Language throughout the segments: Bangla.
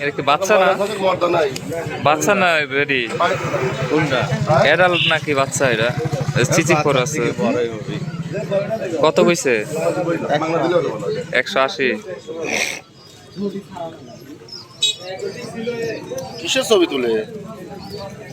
এটা একশো কি বাচ্চা না? বাচ্চা না রেডি? কোনটা? নাকি বাচ্চা এটা চিচি করে আছে। কত কইছে? একশো আশি। কিসের ছবি তুলে?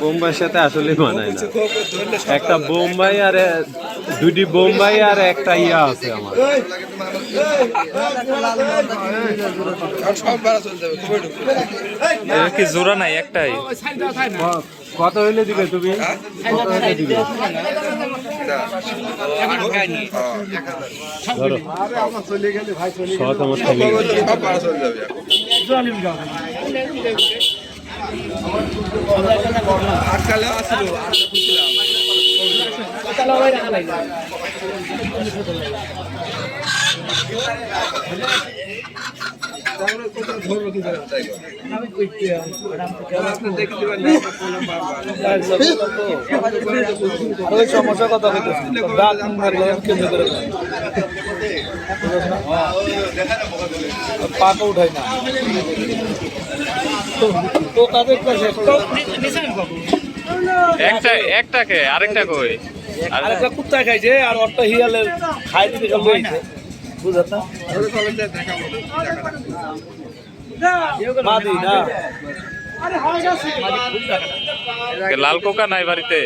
বোম্বাইয়ের সাথে আসলে মানায় না। একটা বোম্বাই আর দুটি বোম্বাই আর একটা ইয়া আছে আমার। কি জোড়া নাই একটাই? কত হইলে দিবে তুমি? কত ওই উঠাই না তো তাদের কাছে একটা, একটাকে, আরেকটা কই? আর আরেকটা কুত্তা খাইছে আর অট্টা হিয়ালের খাই দিতে না। লাল কোকা নাই বাড়িতে?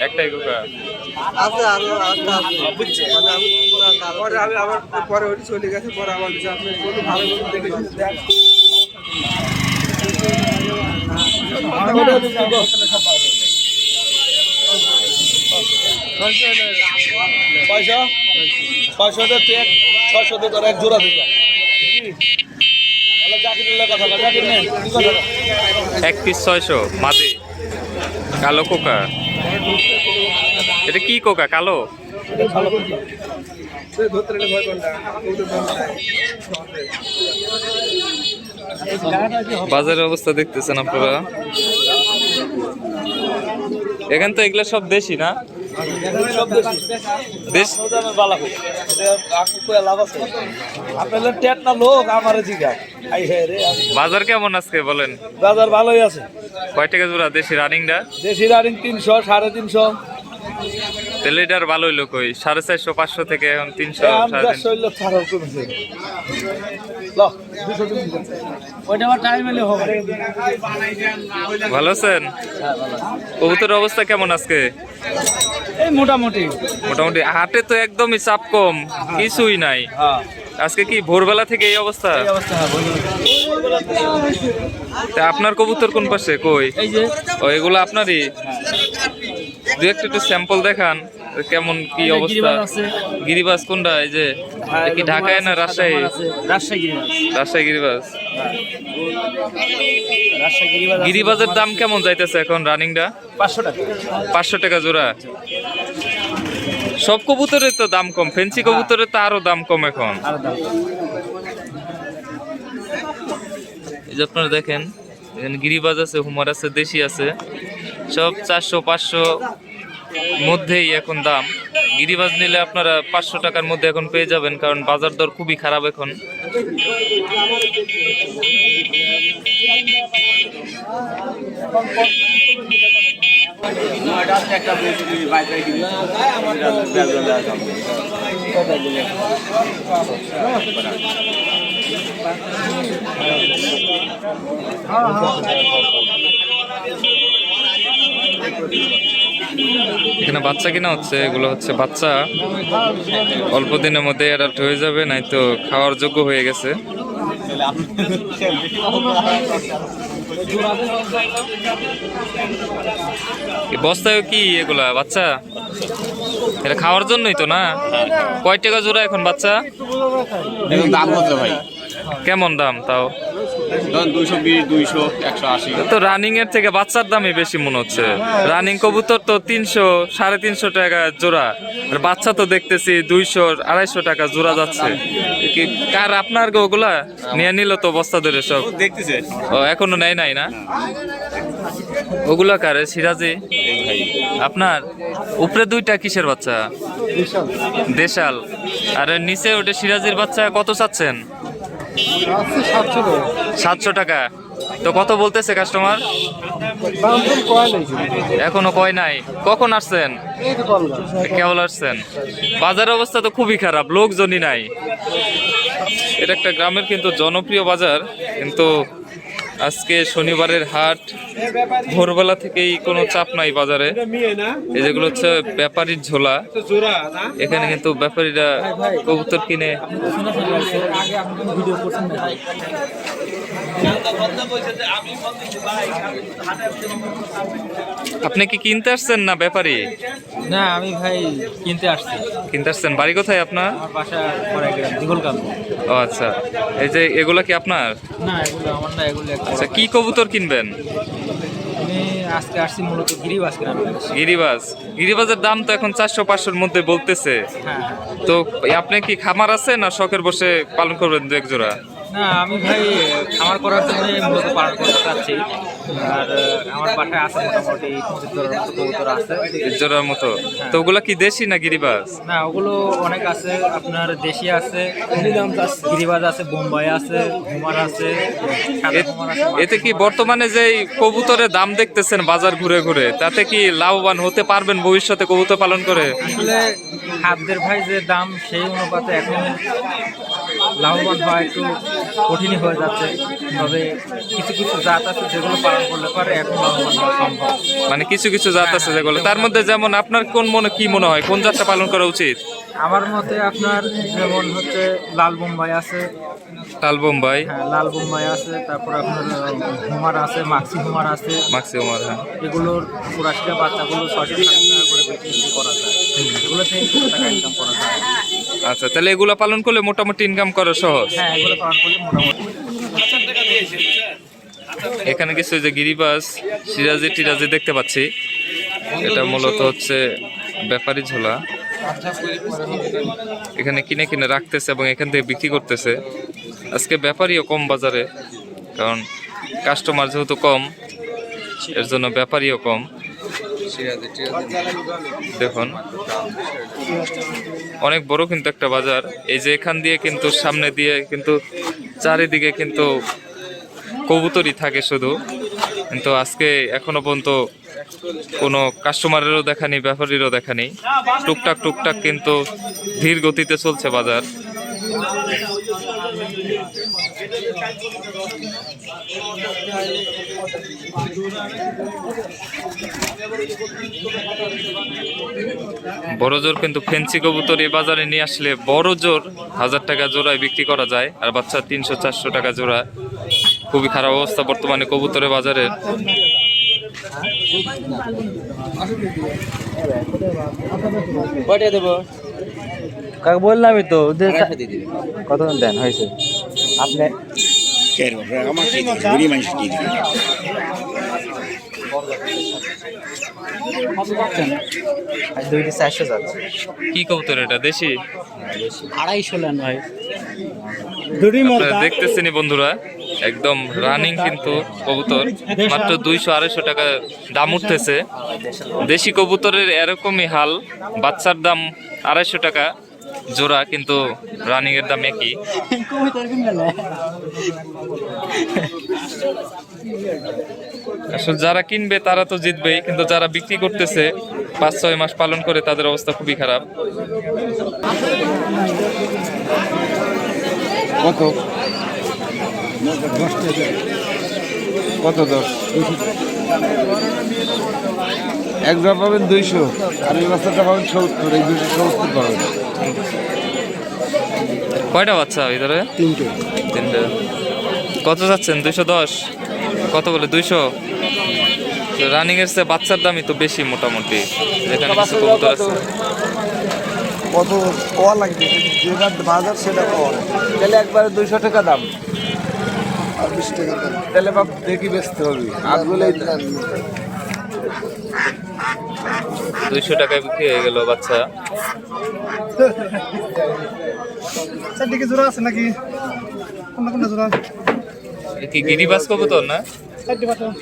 একটাই কোকা। পরে আমি আবার পরে ওটি চলে গেছে পরে আপনি কোনো ভালো মতো দেখে দেখ পয়সা ছয়শো চেক ছয়শো এক জোড়া পিস ছয়শো মাঝে কালো কোকা। এটা কি কোকা কালো। বাজারের অবস্থা দেখতেছেন আপনারা? এখান তো এগুলা সব দেশি না? লোক বাজার কেমন আজকে বলেন? বাজার ভালোই আছে। কয় টাকা জোড়া? দেশি রানিংটা? দেশি রানিং তিনশো সাড়ে তিনশো। তাহলে এটার ভালো হইল কই সাড়ে চারশো পাঁচশো থেকে এখন তিনশো ভালো আছেন? কবুতরের অবস্থা কেমন আজকে? এই মোটামুটি। মোটামুটি হাটে তো একদমই চাপ কম কিছুই নাই। হ্যাঁ। আজকে কি ভোরবেলা থেকে এই অবস্থা? হ্যাঁ আপনার কবুতর কোন পাশে? কই? ও এগুলো আপনারই? দু একটা একটু স্যাম্পল দেখান। কেমন কি অবস্থা। গিরিবাজ কোনটা? এই যে হ্যাঁ, কি ঢাকায় না রাজশাহী? রাজশাহী আছে। গিরিবাজের দাম কেমন যাইতেছে এখন রানিংটা? পাঁচশো টাকা। পাঁচশো টাকা জোড়া। সব কবুতরের তো দাম কম ফেন্সি কবুতরের তো আরও দাম কম এখন। আর এই যে আপনারা দেখেন এখানে গিরিবাজ আছে হুমার আছে দেশি আছে। সব চারশো পাঁচশো মধ্যেই এখন দাম। গিরিবাজ নিলে আপনারা পাঁচশো টাকার মধ্যে এখন পেয়ে যাবেন, কারণ বাজার দর খুবই খারাপ এখন। এখানে বাচ্চা কিনা হচ্ছে এগুলো হচ্ছে বাচ্চা। অল্প দিনের মধ্যে অ্যাডাপ্ট হয়ে যাবে নাই তো খাওয়ার যোগ্য হয়ে গেছে। বস্তায় কি এগুলা বাচ্চা? এটা খাওয়ার জন্যই তো না? কয় টাকা জোড়া এখন বাচ্চা? দাম ভাই? কেমন দাম তাও? দুইশো বিশ দুইশো একশো আশি। তো রানিং এর থেকে বাচ্চার দামই বেশি মনে হচ্ছে। রানিং কবুতর তো তিনশো সাড়ে তিনশো টাকা জোড়া। আর বাচ্চা তো দেখতেছি দুইশো আড়াইশো টাকা জোড়া যাচ্ছে। কি কার আপনার গো ওগুলা? নিয়ে নিল তো বস্তা ধরে সব। দেখতেছে। ও এখনও নেয় নাই না? ওগুলা কারে? সিরাজি? আপনার? উপরে দুইটা কিসের বাচ্চা? দেশাল। আর নিচে ওটা সিরাজির বাচ্চা কত চাচ্ছেন? সাতশো টাকা। তো কত বলতেছে কাস্টমার এখনও কয় নাই। কখন আসছেন? কেবল আসছেন। বাজার অবস্থা তো খুবই খারাপ লোকজনই নাই। এটা একটা গ্রামের কিন্তু জনপ্রিয় বাজার কিন্তু আজকে শনিবারের হাট, ভোরবেলা থেকেই কোনো চাপ নাই বাজারে। এই যেগুলো হচ্ছে ব্যাপারীর ঝোলা। এখানে কিন্তু ব্যাপারীরা কবুতর কিনে। আপনি কি কিনতে আসছেন না ব্যাপারী? না আমি ভাই কিনতে আসছি। কিনতে আসছেন। বাড়ি কোথায় আপনার? আমার বাসা ও আচ্ছা। এই যে এগুলা কি আপনার? না এগুলো আমার না এগুলো আচ্ছা কি কবুতর কিনবেন? আমি আজকে আসছি মূলত গিরিবাস গ্রামে গিরিবাজের দাম তো এখন চারশো পাঁচশোর মধ্যে বলতেছে। হ্যাঁ। তো আপনি কি খামার আছে না শখের বসে পালন করবেন দু এক জোড়া? না আমি ভাই খামার করার জন্য মূলত পালন করতে চাচ্ছি। আর আমার বাসায় আছে মোটামুটি পঁচিশ মতো কবুতর আছে। জোড়ার মতো। তো ওগুলা কি দেশি না গিরিবাজ না ওগুলো অনেক আছে। আপনার দেশি আছে গিরিবাজ আছে বোম্বাই আছে হুমার আছে এতে কি বর্তমানে যে কবুতরের দাম দেখতেছেন বাজার ঘুরে ঘুরে তাতে কি লাভবান হতে পারবেন ভবিষ্যতে কবুতর পালন করে? আসলে খাদ্যের ভাই যে দাম সেই অনুপাতে এখন লাভবান হওয়া একটু কঠিনই হয়ে যাচ্ছে। তবে কিছু কিছু জাত আছে যেগুলো পালন করলে পারে এখন লাভবান হওয়া সম্ভব। মানে কিছু কিছু জাত আছে যেগুলো। তার মধ্যে যেমন আপনার কোন মনে কি মনে হয়? কোন জাতটা পালন করা উচিত? আমার মতে আপনার যেমন হচ্ছে লাল বোম্বাই আছে। লাল বোম্বাই? হ্যাঁ লাল বোম্বাই আছে। তারপর আপনার হুমার আছে মাক্সি হুমার আছে। মাক্সিমাম হ্যাঁ। এগুলোর চুরাশিটা বাচ্চাগুলো ছশো টাকা করে বিক্রি করা যায়। এগুলো থেকে টাকা ইনকাম করা যায়। আচ্ছা তাহলে এগুলো পালন করলে মোটামুটি ইনকাম করা সহজ। হ্যাঁ এখানে কিছু যে গিরিবাস সিরাজি টিরাজি দেখতে পাচ্ছি। এটা মূলত হচ্ছে ব্যাপারী ঝোলা। এখানে কিনে কিনে রাখতেছে এবং এখান থেকে বিক্রি করতেছে। আজকে ব্যাপারীও কম বাজারে কারণ কাস্টমার যেহেতু কম এর জন্য ব্যাপারীও কম। দেখুন। অনেক বড় কিন্তু একটা বাজার। এই যে এখান দিয়ে কিন্তু সামনে দিয়ে কিন্তু চারিদিকে কিন্তু কবুতরই থাকে শুধু। কিন্তু আজকে এখনও পর্যন্ত কোনো কাস্টমারেরও দেখা নেই, ব্যাপারীরও দেখা নেই। টুকটাক টুকটাক কিন্তু ধীর গতিতে চলছে বাজার। বড় জোর কিন্তু ফেন্সি কবুতর এই বাজারে নিয়ে আসলে বড় জোর হাজার টাকা জোড়ায় বিক্রি করা যায়। আর বাচ্চা তিনশো চারশো টাকা জোড়া। খুবই খারাপ অবস্থা বর্তমানে কবুতরের বাজারে। দেবো। কাকে বললামই তো কত দেন? হয়েছে। আপনি? দুইটি চারশো যাচ্ছে। কি কবুতর এটা দেশি? আড়াইশো ভাই। বন্ধুরা একদম রানিং কিন্তু কবুতর মাত্র দুইশো আড়াইশো টাকা দাম উঠতেছে। দেশি কবুতরের এরকমই হাল বাচ্চার দাম আড়াইশো টাকা। জোড়া, কিন্তু রানিং এর দাম একই। আসলে যারা কিনবে, তারা তো জিতবেই, কিন্তু যারা বিক্রি করতেছে, পাঁচ, ছয় মাস পালন করে, তাদের অবস্থা খুবই খারাপ। কত? কত দশ? এক ড্রপ পাবেন দুইশো, আর এই বাচ্চাটা পাবেন সত্তর, এই দুশো সত্তর পাবেন। কয়টা বাচ্চা ভিতরে? তিনটে। তিনটে। কত যাচ্ছেন দুইশো দশ। কত বলে? দুইশো। রানিং এর চেয়ে বাচ্চার দামই তো বেশি মোটামুটি যেখানে কিছু কবুতর আছে। কত কোয়া লাগবে? যেটা বাজার সেটা কোয়া তাহলে একবারে দুইশো টাকা দাম। আর বিশ টাকা দাম। তাহলে বাপ দেখি বেচতে হবে। আর দুইশো টাকায় বিক্রি হয়ে গেল বাচ্চা। চারদিকে জোড়া আছে নাকি? কোনটা কোনটা জোড়া? কি গিরিবাজ কবুতর না? চারটি পারলাম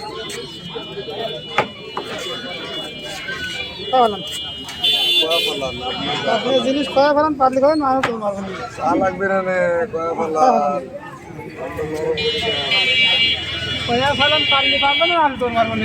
আপনি জিনিস কয়া ফেলান পারলে করেন না তো মারবেন চা লাগবে না নে কয়া ফেলা কয়া ফেলান পারলে পারবেন না আমি তোর মারবেন